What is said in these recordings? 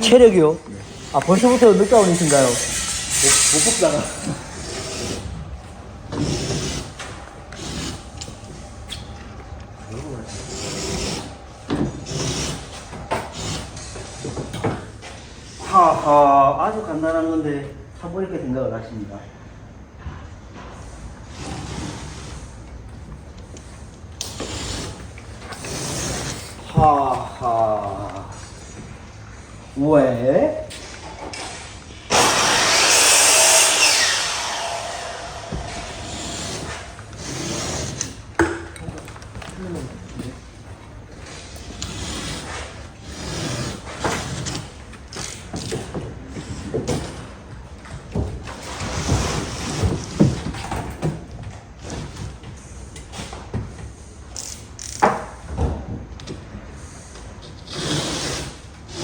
체력이요? 아, 벌써부터 늦가운이신가요? 못 뽑다가. 하하, 아주 간단한 건데, 이렇게 생각을 하십니다. 하하. 왜?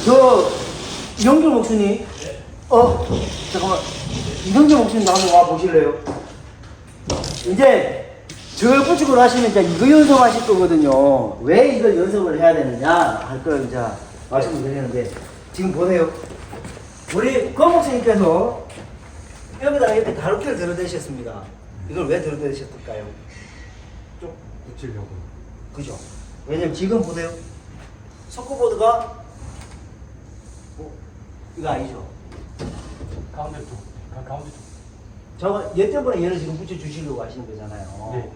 저, 이영규 목수님. 어, 잠깐만. 이영규 목수님도 한번 와 보실래요? 이제, 저걸 부축을 하시면 이제 이거 연습하실 거거든요. 왜 이걸 연습을 해야 되느냐 할 걸 이제 말씀을 드리는데, 지금 보세요. 우리 권 목수님께서 여기다가 이렇게 다루기를 들어대셨습니다. 이걸 왜 들어대셨을까요? 좀 붙이려고. 그죠? 왜냐면 지금 보세요. 석고보드가 어, 이거 아니죠? 가운데 쪽. 가, 가운데 쪽. 저거 얘 때문에 얘를 지금 붙여 주시려고 하시는 거잖아요. 네.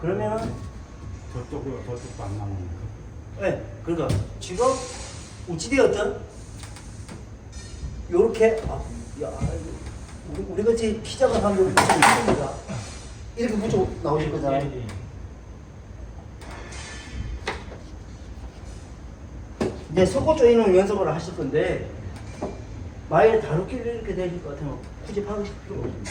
그러면은 저쪽으로 저쪽도 안 나오는 네, 그러니까 지금 우찌되었던 요렇게 아, 야, 우리, 우리 같이 키 작은 사람들 붙여 있습니다. 이렇게 붙여 나오실 거잖아요. 예, 예. 이제 속고 조이는 연습을 하실 건데 만약에 다루기를 이렇게 되실 것 같으면 굳이 필요가 없습니다.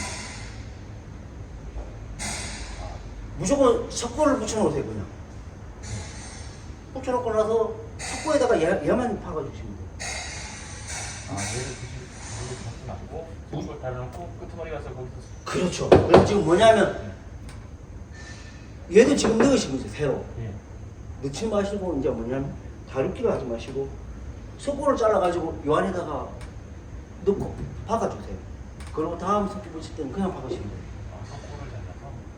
무조건 석고를 붙여놓으세요 그냥. 붙여놓고 나서 석고에다가 얘, 얘만 파가주시면 돼요. 아, 얘를 굳이 달아놓고 끄트머리 가서 거기서 그렇죠. 그래서 지금 뭐냐면 얘도 지금 넣으시고 있어요 새로. 예. 넣지 마시고 이제 뭐냐면 다루기를 하지 마시고 석고를 잘라가지고 요 안에다가 넣고 박아주세요. 그리고 다음 붙일 때는 그냥 박으시면 돼요.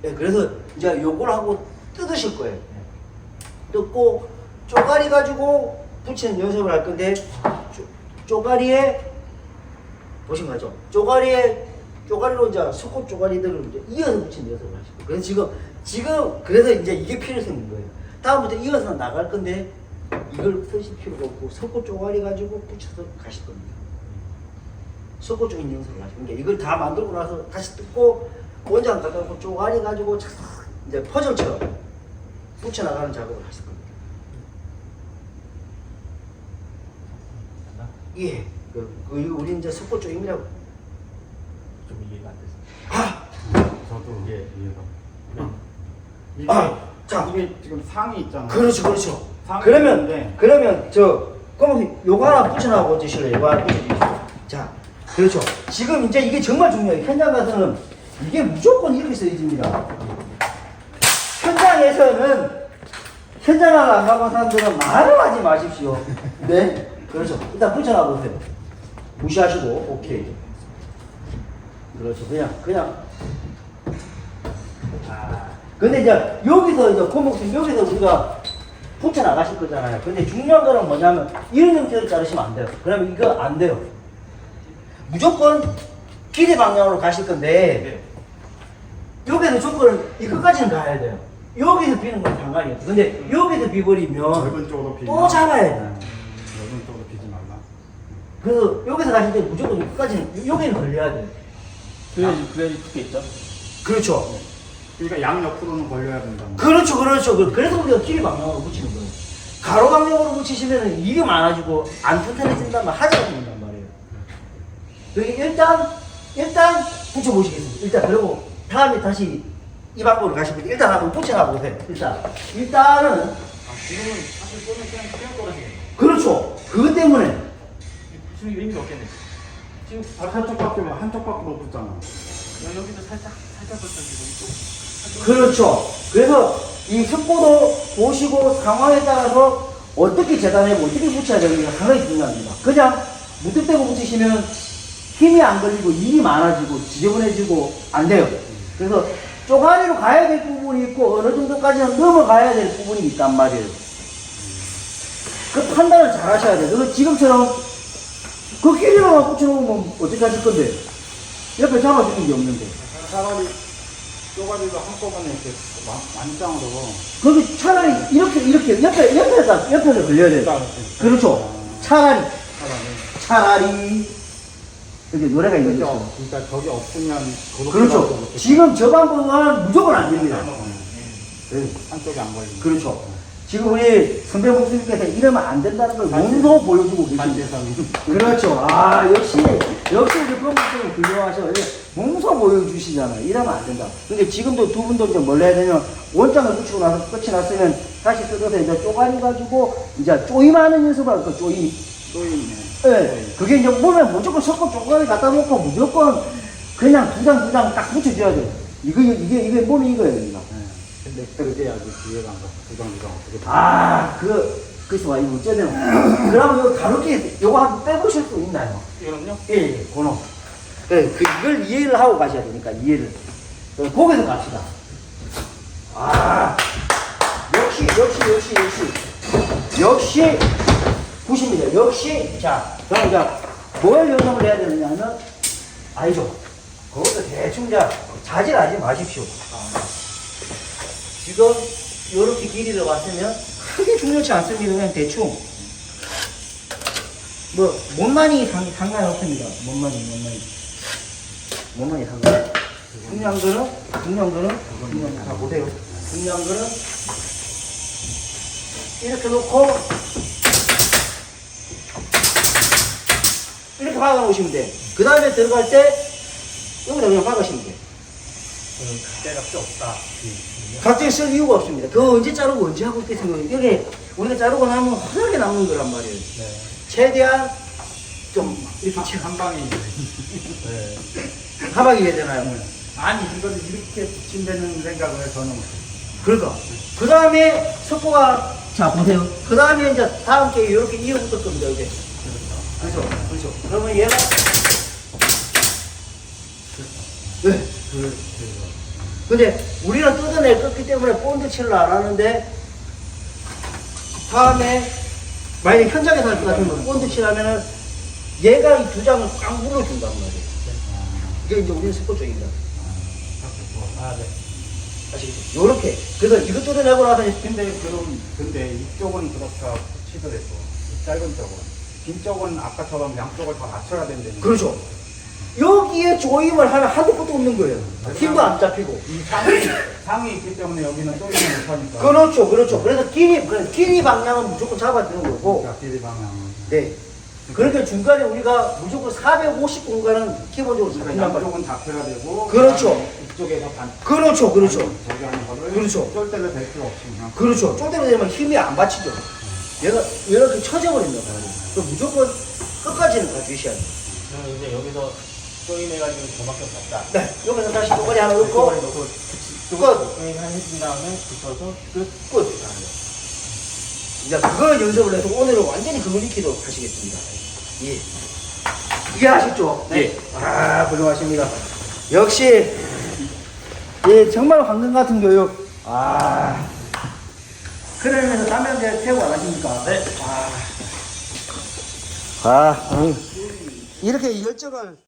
예, 그래서 이제 요걸 하고 뜯으실 거예요. 예. 뜯고 쪼가리 가지고 붙이는 연습을 할 건데 쪼, 쪼가리에 보신 거죠? 쪼가리에 쪼가리로 이제 석고 쪼가리들을 이제 이어서 붙이는 연습을 하실 거예요. 그래서 지금 지금 그래서 이제 이게 필요 생긴 거예요. 다음부터 이어서 나갈 건데 이걸 쓰실 필요가 없고 석고 쪼가리 가지고 붙여서 가실 겁니다. 석고 쪽인 연습을 하시는 게 이걸 다 만들고 나서 다시 뜯고 원장 갖다 놓고 쪼가리 가지고 착 이제 퍼즐처럼 붙여 나가는 작업을 하실 겁니다. 예. 그, 그 이거 우리 이제 석고 쪽임이라고. 좀 이해가 안 됐어. 아, 저도 예, 이해가. 네. 이게, 아, 자. 이게 지금 상이 있잖아요. 그렇죠, 그렇죠. 그러면 있는데 그러면 저 그럼 요거 하나 붙여나고 주실래요? 요거 하나 붙여주세요. 자, 그렇죠. 지금 이제 이게 정말 중요해요. 현장 가서는 이게 무조건 이렇게 써집니다. 현장에서는 현장을 안 가본 사람들은 말을 하지 마십시오. 네, 그렇죠. 일단 붙여놔 보세요. 무시하시고 오케이. 그렇죠. 그냥 그냥. 아, 근데 이제 여기서 이제 고목생 여기서 우리가 붙여 나가실 거잖아요. 근데 중요한 거는 뭐냐면 이런 형태로 자르시면 안 돼요. 그러면 이거 안 돼요. 무조건 기대 방향으로 가실 건데 여기서 조건은 이거까지는 가야 돼요. 여기서 비는 건 상관이 없어. 근데 여기서 비버리면 넓은 쪽으로 비지 또 말라. 잡아야 돼. 넓은 쪽으로 비지 말라. 그래서 여기서 가실 때 무조건 여기까지는 여기는 걸려야 돼. 그래야지 그래야지 붙겠죠. 그렇죠. 그러니까 양 옆으로는 걸려야 된다는 거. 그렇죠, 그렇죠. 그- 그래서 우리가 길이 방향으로 붙이는 거예요. 가로 방향으로 붙이시면 일이 많아지고 안 튼튼해진단 말 하자가 생긴 여기 일단 일단 붙여보시겠습니다. 일단 그리고 다음에 다시 이 방법으로 가시면 일단 한번 붙여놔 보세요. 일단 일단은 아, 지금은 사실 쏘면 그냥 그냥 떨어지네. 그렇죠. 그것 때문에 붙이는 게 의미가 없겠네. 지금 바로 한쪽 밖에 못- 한쪽밖에 못 붙잖아. 여기- 여기도 살짝 살짝 붙여지고 이쪽. 그렇죠. 그래서 이 속도도 보시고 상황에 따라서 어떻게 재단하고 어떻게 붙여야 되는지가 상당히 중요합니다. 그냥 무턱대고 붙이시면 힘이 안 걸리고 일이 많아지고 지저분해지고 안 돼요. 그래서 쪼가리로 가야 될 부분이 있고 어느 정도까지는 넘어가야 될 부분이 있단 말이에요. 그 판단을 잘 하셔야 돼요. 그래서 지금처럼 그 길이로만 붙여놓으면 어떻게 하실 건데? 옆에 잡아주는 게 없는데. 차라리 쪼가리를 한꺼번에 이렇게 완- 완장으로 거기 차라리 이렇게, 이렇게, 옆에, 옆에다, 옆에서 걸려야 돼요. 딱 그렇죠. 차라리, 차라리 차라리. 이렇게 노래가 있는 그죠? 거죠. 그러니까 저게 없으면 그렇죠. 지금 저 방법은 무조건 안 됩니다. 네. 한쪽이 안 걸리는 그렇죠. 지금 우리 선배 목수님께서 이러면 안 된다는 걸 몸소 보여주고 계십니다. 그렇죠. 아, 역시, 역시 우리 건목수님 훌륭하셔. 몸소 보여주시잖아요. 이러면 안 된다. 근데 지금도 두 분도 이제 뭘 해야 되냐면, 원장을 붙이고 나서 끝이 났으면 다시 뜯어서 이제 쪼가리 가지고, 이제 쪼임하는 연습을 할 거, 쪼임. 또 있네. 예. 그게 이제 보면 무조건 섞어 쪼가리 갖다 놓고 무조건 그냥 두 장, 두 장 딱 붙여줘야 돼. 이거, 이게, 이게 몸이 이거예요, 이거. 네. 근데 그래야지 뒤에가 안 가서 두장 두장 어떻게 아, 그, 그래서 와, 이거 어쩌면. 그러면 이거 가볍게, 요거 한번 빼보실 수 있나요? 이거는요? 예, 예, 번호. 예, 그, 이걸 이해를 하고 가셔야 되니까, 이해를. 어, 거기서 갑시다. 아, 역시, 역시, 역시, 역시. 역시, 굿입니다. 역시, 자, 그럼 이제, 뭘 연습을 해야 되느냐면, 아니죠. 그것도 대충 자, 자질하지 마십시오. 지금, 요렇게 길이를 왔으면, 크게 중요치 않습니다. 그냥 대충. 뭐, 몸만이 상, 상관이 없습니다. 몸만이, 몸만이. 몸만이 상관. 중요한 거는, 중요한 거는, 중요한 거, 자, 보세요. 중요한 거는, 이렇게 놓고, 이렇게 박아 놓으시면 돼. 그 다음에 들어갈 때, 여기다 그냥 박으시면 돼. 때가 필요 없다. 갑자기 쓸 이유가 없습니다. 그거 언제 자르고 언제 하고 있겠습니까? 이게 우리가 자르고 나면 흔하게 남는 거란 말이에요. 네. 최대한 좀 이렇게 치- 한 방에 네. 가방이 해야 되나요? 아니 이거를 이렇게 붙인다는 생각을 저는 그러니까. 그 다음에 석고가, 자, 보세요. 그 다음에 이제 다음 게 이렇게 이어붙을 겁니다, 이게. 그렇죠. 그렇죠. 그러면 얘가. 네. 근데 우리는 뜯어낼 거기 때문에 본드 칠을 안 하는데, 다음에, 만약에 현장에서 할 것 같으면 본드 칠하면은 얘가 이 두 장을 꽉 물어준단 말이에요. 이게 이제 우리는 석고 쪽입니다. 아, 네. 아시겠죠? 요렇게. 그래서 이거 뜯어내고 나서 근데 그럼 근데 이쪽은 그렇다 치더라도 이 짧은 쪽은 긴 쪽은 아까처럼 양쪽을 다 맞춰야 된다는 그렇죠. 여기에 조임을 하면 한도 끝도 없는 거예요. 힘도 안 잡히고. 이 상이 상이 있기 때문에 여기는 쪼이지 못하니까 그렇죠, 그렇죠. 그래서 길이, 그래서 길이 방향은 무조건 잡아주는 거고. 그러니까 길이 방향 네. 그렇게 중간에 우리가 무조건 450 공간은 기본적으로 그러니까 잡힌단 말이에요. 양쪽은 다 펴야 되고 그렇죠. 이쪽에서 반 그렇죠, 그렇죠. 저기 하는 거를 그렇죠. 쫄 때를 될 필요 없이 그냥 그렇죠. 쫄대로 되면 힘이 안 받치죠. 얘가 이렇게 말이에요. 그럼 무조건 끝까지는 가주셔야 돼요. 그럼 이제 여기서 조임해가지고 저밖에 없다. 네. 여기서 다시 도가리 하나 넣고, 조임을 넣고 끝. 조임 한 해준 다음에 붙여서 끝. 끝. 이제 그걸 연습을 해서 오늘은 완전히 그걸 익히도록 하시겠습니다. 예. 이해하셨죠? 예. 아, 훌륭하십니다. 역시, 예, 정말 황금 같은 교육. 아. 그러면서 담양대 태고 안 하십니까? 네. 아. 아, 음. 이렇게 열정을.